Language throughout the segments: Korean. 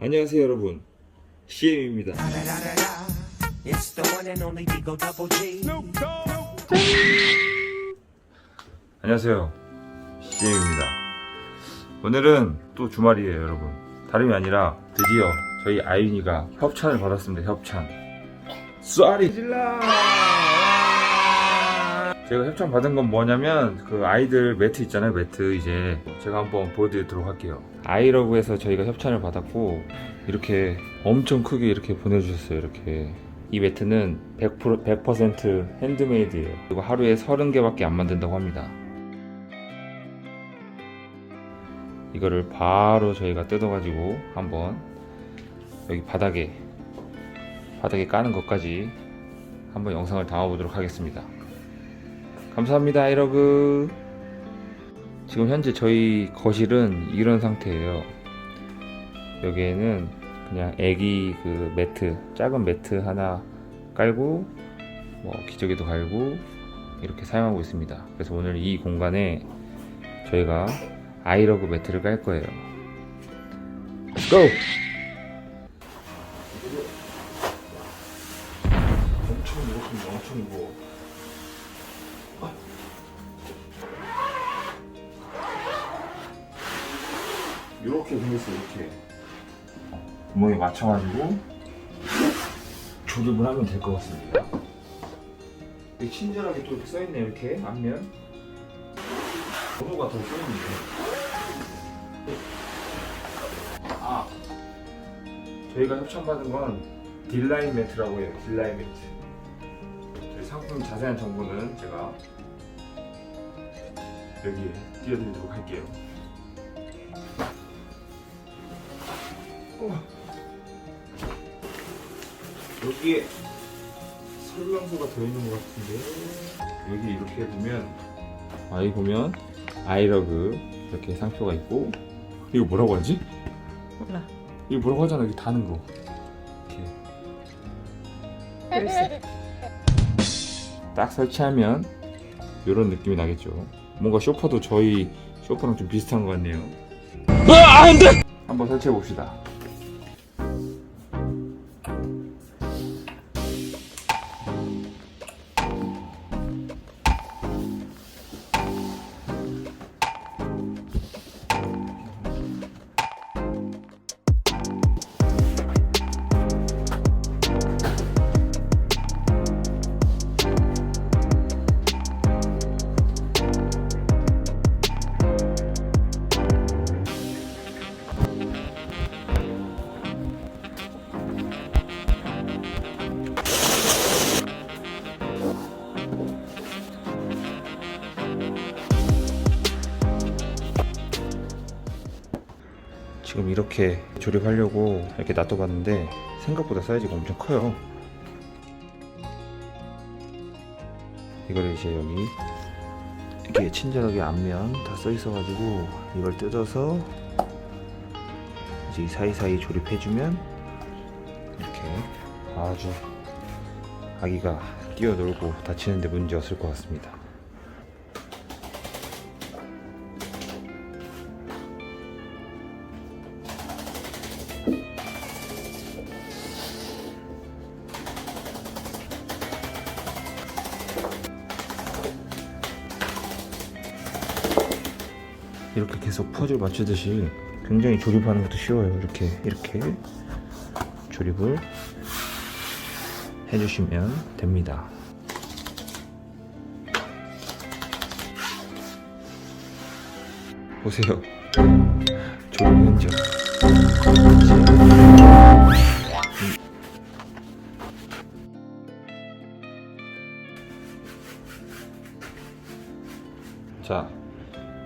안녕하세요 여러분. CM입니다. 안녕하세요. CM입니다. 오늘은 또 주말이에요 여러분. 다름이 아니라 드디어 저희 아윤이가 협찬을 받았습니다 협찬. 쏘리 질러 제가 협찬 받은 건 뭐냐면 그 아이들 매트 있잖아요 매트. 이제 제가 한번 보여드리도록 할게요. 아이러브에서 저희가 협찬을 받았고 이렇게 엄청 크게 이렇게 보내주셨어요 이렇게. 이 매트는 100%, 100% 핸드메이드예요. 그리고 하루에 30개밖에 안 만든다고 합니다. 이거를 바로 저희가 뜯어가지고 한번 여기 바닥에 바닥에 까는 것까지 한번 영상을 담아보도록 하겠습니다 감사합니다 아이러브 지금 현재 저희 거실은 이런 상태예요. 여기에는 그냥 애기 그 매트 작은 매트 하나 깔고 뭐 기저귀도 갈고 이렇게 사용하고 있습니다. 그래서 오늘 이 공간에 저희가 아이러브 매트를 깔 거예요. Go! 엄청 무겁습니다. 엄청 무거워 이렇게 생겼어요 이렇게. 구멍에 맞춰가지고 조립을 하면 될 것 같습니다. 친절하게 또 이렇게 써있네 이렇게 앞면. 번호가 더 써있네 아 저희가 협찬받은 건 딜라인 매트라고 해요 딜라인 매트. 저희 상품 자세한 정보는 제가 여기에 띄워드리도록 할게요. 어. 여기에 설명서가 더 있는 것 같은데. 여기 이렇게 보면 아이 보면 아이러그 이렇게 상표가 있고. 이거 뭐라고 하지? 몰라. 이거 뭐라고 하잖아 여기 다는 거. 이렇게. 열쇠. 딱 설치하면 이런 느낌이 나겠죠. 뭔가 쇼파도 저희 쇼파랑 좀 비슷한 것 같네요. 한번 설치해 봅시다 Thank you. 지금 이렇게 조립하려고 이렇게 놔둬봤는데 생각보다 사이즈가 엄청 커요. 이거를 이제 여기 이렇게 친절하게 앞면 다 써 있어 가지고 이걸 뜯어서 이제 이 사이사이 조립해 주면 이렇게 아주 아기가 뛰어놀고 다치는데 문제 없을 것 같습니다 이렇게 계속 퍼즐 맞추듯이 굉장히 조립하는 것도 쉬워요. 이렇게 이렇게 조립을 해주시면 됩니다. 보세요. 조립 흔적. 자,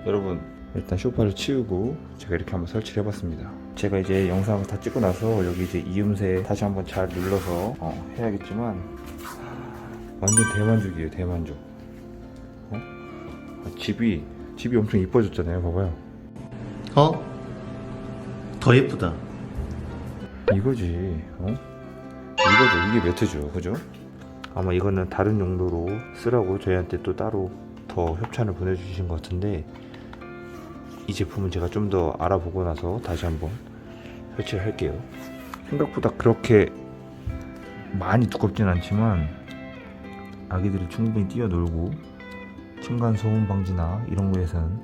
여러분 일단 쇼파를 치우고 제가 이렇게 한번 설치를 해봤습니다 제가 이제 영상을 다 찍고 나서 여기 이제 이음새 다시 한번 잘 눌러서 어, 해야겠지만 완전 대만족이에요 대만족 어? 아, 집이 집이 엄청 이뻐졌잖아요 봐봐요 어? 더 예쁘다. 이거지 어? 이거죠 이게 매트죠 그죠? 아마 이거는 다른 용도로 쓰라고 저희한테 또 따로 더 협찬을 보내주신 것 같은데 이 제품은 제가 좀 더 알아보고 나서 다시 한번 설치를 할게요. 생각보다 그렇게 많이 두껍진 않지만 아기들이 충분히 뛰어놀고 층간 소음 방지나 이런 거에서는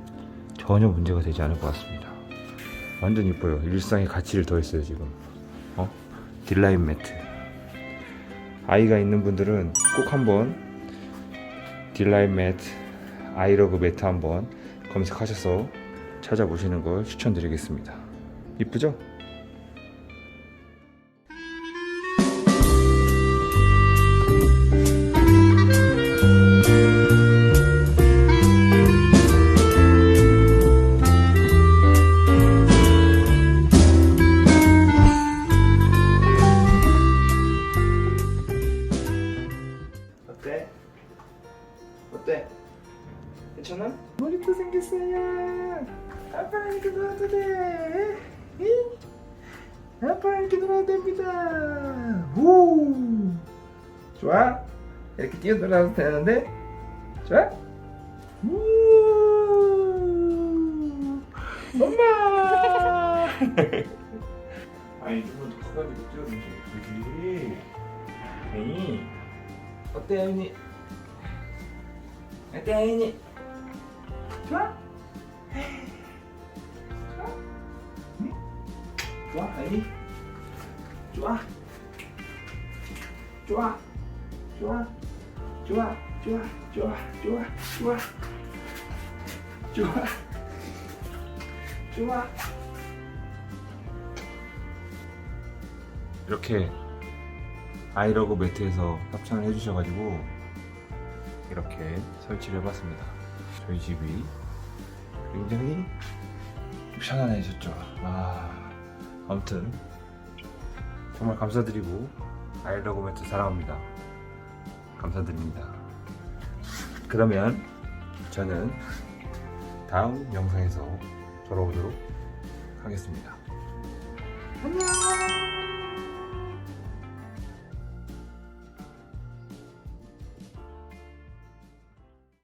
전혀 문제가 되지 않을 것 같습니다. 완전 이뻐요. 일상의 가치를 더했어요 지금. 어? 딜라인 매트. 아이가 있는 분들은 꼭 한번 딜라인 매트, 아이러브 매트 한번 검색하셔서 찾아보시는 걸 추천드리겠습니다. 이쁘죠? 어때? 어때? 괜찮아? 머리도 생겼어요. 아빠랑 이렇게 놀아도 돼. 응? 아빠랑 이렇게 놀아도 됩니다. 오. 좋아? 이렇게 뛰어놀아도 되는데? 좋아? 우. 엄마. 아니 더 커가지고 뛰어놀지. 그지? 에이. 어때 아이니? 어때? 좋아? 좋아? 좋아 아이니? 좋아? 좋아? 좋아? 좋아? 좋아? 좋아? 좋아? 좋아? 좋아? 좋아? 이렇게 아이러브 매트에서 협찬을 해주셔가지고 이렇게 설치를 해봤습니다. 저희 집이 굉장히 편안해졌죠. 아, 아무튼 정말 감사드리고 아이러브 매트 사랑합니다. 감사드립니다. 그러면 저는 다음 영상에서 돌아오도록 하겠습니다. 안녕.